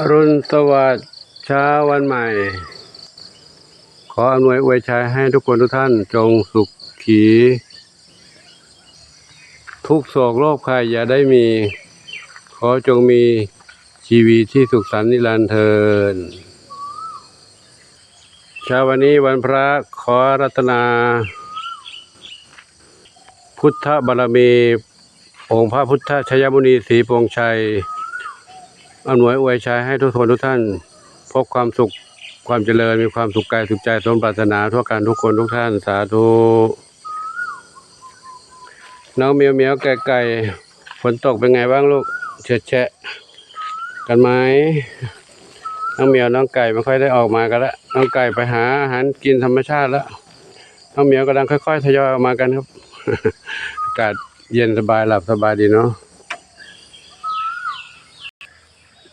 อรุณสวัสดิ์เช้าวันใหม่ ขออำนวยอวยชัยให้ทุกคนทุกท่านจงสุขขี ทุกโศกโรคภัยอย่าได้มี ขอจงมีชีวิตที่สุขสันต์นิรันดร์เทินเช้าวันนี้วันพระขอรัตนา พุทธบารมีองค์พระพุทธชยมุนีศรีปวงชัย อำนวยอวยชัยให้ทุกคนทุกท่าน พบความสุขความเจริญมีความสุขกายสุขใจสมปรารถนาทั่วกันทุกคนทุกท่านสาธุน้องเมียวเมียวไก่ไก่ฝนตกเป็นไงบ้างลูกเฉะแฉะกันไหมน้องเมียวน้องไก่ไม่ค่อยได้ออกมากันละน้องไก่ไปหาอาหารกินธรรมชาติแล้วน้องเมียวกำลังค่อยๆทยอยออกมากันครับอากาศเย็นสบายหลับสบายดีเนาะ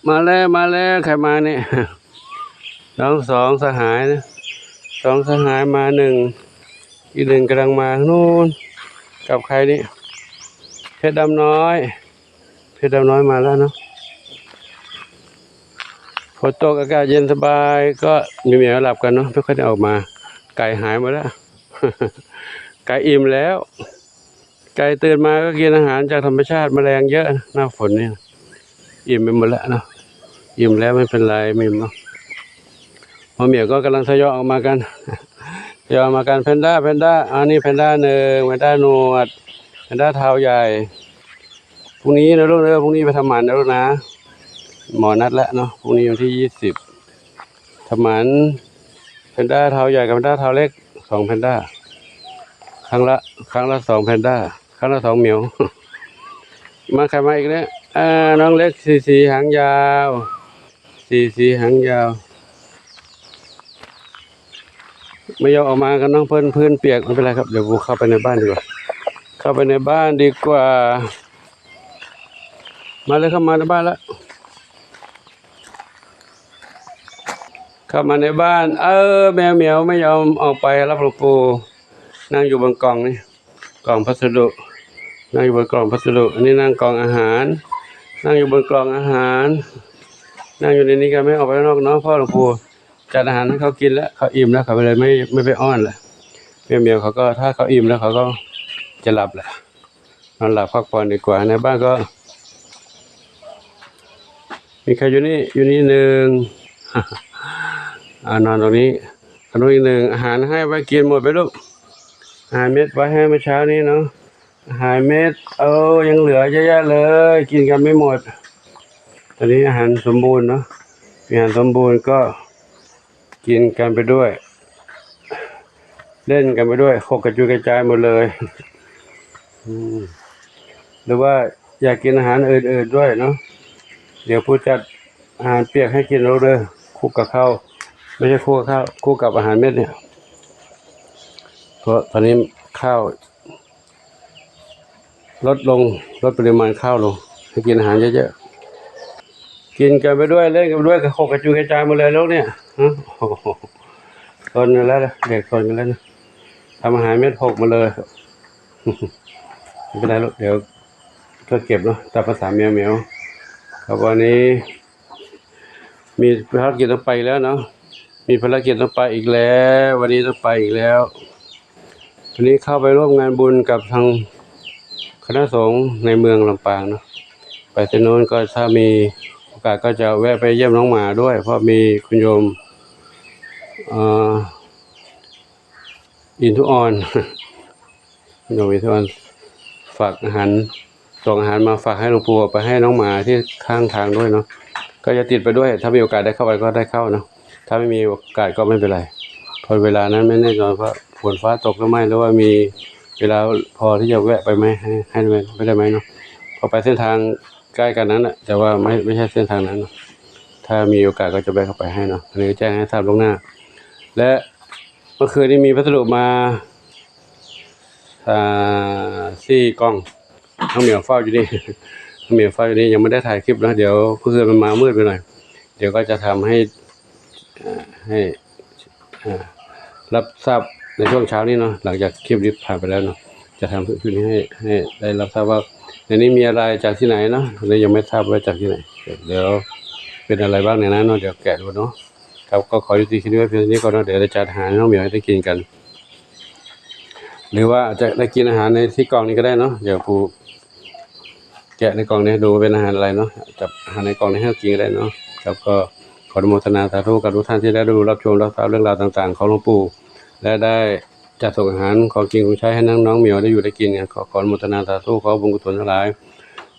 มาแล้วมาแล้วใครมาเนี่ยน้องสองสหายนะสองสหายมาหนึ่งอีกหนึ่งกำลังมานู่นกับใครนี่เพชรดำน้อย เพชรดำน้อยมาแล้วเนาะฝนตกอากาศเย็นสบาย ก็มีเมียหลับกันเนาะไม่ค่อยได้ออกมา ไก่หายมดแล้วไก่อิ่มแล้ว ไก่ตื่นมาก็กินอาหารจากธรรมชาติมแมลงเยอะหน้าฝนเนี่ยอิ่มไปหมดแล้วเนาะ อิ่มแล้วไม่เป็นไรมิมเนาะมอเหมียวก็กำลังทยอยออกมากันทยอยออกมากันแพนด้าแพนด้าอันนี้แพนด้าหนึ่งแพนด้าหนวดแพนด้าเท้าใหญ่พรุ่งนี้นะลูกเด้อพรุ่งนี้ไปทำหมันนะลูกนะ หมอนัดแล้วเนาะพรุ่งนี้วันที่ยี่สิบทำหมันแพนด้าเท้าใหญ่กับแพนด้าเท้าเล็กสองแพนด้าครั้งละครั้งละสองแพนด้าครั้งละสองเหมียวมาใครมาอีกเนี่ยน้องเล็กสีสีหางยาว สีสีหางยาว ไม่ยอมออกมากันน้องเพื่อนเพื่อนเปียกไม่เป็นไรครับ เดี๋ยวกูเข้าไปในบ้านดีกว่า เข้าไปในบ้านดีกว่า มาเลยเข้ามาในบ้านแล้วเข้ามาในบ้าน เออ แมวเหมียวไม่ยอมออกไปรับหลวงปู่นั่งอยู่บนกล่องนี่กล่องพัสดุ นั่งอยู่บนกล่องพัสดุอันนี้นั่งกล่องอาหาร นั่งอยู่บนกล่องอาหาร นั่งอยู่ในนี้กันไม่ออกไปนอกเนาะพ่อหลวงปู่จัดอาหารให้เขากินแล้วเขาอิ่มแล้วเขาไปเลยไม่ไม่ไปอ้อนแหละเมียเมียวเขาก็ถ้าเขาอิ่มแล้วเขาก็จะหลับแหละนอนหลับพักผ่อนดีกว่าในบ้านก็ มีใครอยู่นี่อยู่นี่หนึ่งอนอนตรงนี้ขนมอีกหนึ่งอาหารให้ไว้กินหมดไปลูกอาหารเม็ดไว้ให้เมื่อเช้านี้เนาะอาหารเม็ด เออยังเหลือเยอะแยะเลย กินกันไม่หมด ตอนนี้อาหารสมบูรณ์เนาะอาหารสมบูรณ์ก็กินกันไปด้วย เล่นกันไปด้วยโคกกระจุยกระจายหมดเลยหรือว่าอยากกินอาหารอื่นๆด้วยเนาะเดี๋ยวผู้จัดอาหารเปียกให้กินเราเลยคู่กับข้าวไม่ใช่คู่กับข้าวคู่กับอาหารเม็ดเนี่ยเพราะตอนนี้ข้าว ลดลงลดปริมาณข้าวลงให้กินอาหารเยอะๆ กินกันไปด้วยเล่นกันไปด้วยกระโคกกระจุยกระจายหมาเลยลูกเนี่ยฮะโอ้โหนกันแล้วนะเด็กทนกันแล้วนะทำอาหารเม็ดหกมาเลยไม่เป็นไรลูกเดี๋ยวก็เก็บเนาะตามภาษาเมียวเมียวครับวันนี้ มีภารกิจต้องไปแล้วเนาะมีภารกิจต้องไปอีกแล้ว วันนี้ต้องไปอีกแล้ววันนี้เข้าไปร่วมงานบุญกับทางคณะสงฆ์ในเมืองลำปางเนาะไปที่โน้นก็ถ้ามี โอกาสก็จะแวะไปเยี่ยมน้องหมาด้วย เพราะมีคุณโยมอินทุออนคุณโยมอินทุออนฝากอาหารส่งอาหารมาฝากให้หลวงปู่ไปให้น้องหมาที่ข้างทางด้วยเนาะก็จะติดไปด้วย ถ้ามีโอกาสได้เข้าไปก็ได้เข้าเนาะถ้าไม่มีโอกาสก็ไม่เป็นไรพอเวลานั้นไม่แน่นอนเพราะฝนฟ้าตกหรือไม่หรือว่ามีเวลาพอที่จะแวะไปไหมให้ให้ไหมไม่ได้ไหมเนาะพอไปเส้นทาง ใกล้กันนั้นแหละแต่ว่าไม่ไม่ใช่เส้นทางนั้นเนอะถ้ามีโอกาสก็จะแวะเข้าไปให้เนาะอันนี้แจ้งให้ทราบล่วงหน้า และเมื่อคืนนี้มีพัสดุมาอ่าสี่กล่องน้องเหมียวเฝ้าอยู่นี่น้องเหมียวเฝ้าอยู่นี่ยังไม่ได้ถ่ายคลิปนะเดี๋ยวเพื่อนมันมามืดไปหน่อย เดี๋ยวก็จะทำให้อ่าให้อ่ารับทราบในช่วงเช้านี้เนาะหลังจากคลิปนี้ผ่านไปแล้วเนาะจะทำขึ้นให้ให้ได้รับทราบว่า ในนี้มีอะไรจากที่ไหนเนาะเรายังไม่ทราบว่าจากที่ไหน เดี๋ยวเป็นอะไรบ้างในนั้นเนาะเดี๋ยวแกะดูเนาะครับก็ขอยุติคลิปไว้เพียงนี้ก่อนเนาะเดี๋ยวจะจัดหารให้น้องเหมียวให้ได้กินกัน หรือว่าอาจจะได้กินอาหารในที่กล่องนี้ก็ได้เนาะเดี๋ยวปูแกะในกล่องนี้ดูเป็นอาหารอะไรเนาะจับอาหารในกล่องนี้ให้กินก็ได้เนาะครับก็ขออนุโมทนาสาธุกับทุกท่านที่ได้ดูรับชมรับทราบเรื่องราวต่าง ๆ ของหลวงปู่และได้ จัดส่งอาหารของกินของใช้ให้น้องๆเหมียวได้อยู่ได้กินเนี่ยขอขออนุโมทนาสาธุขอบุญกุศลทั้งหลาย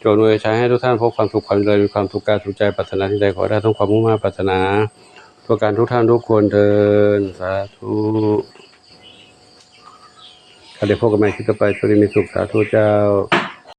จงอวยใช้ให้ทุกท่านพบความสุขความเจริญมีความสุขกายสุขใจปรารถนาที่ใดขอได้ทั้งความมุ่งมั่นปรารถนาทั่วการทุกท่านทุกคนเดินสาธุข้าเดี๋ยวพบกันใหม่คลิปต่อไปสวัสดีมีสุขสาธุเจ้า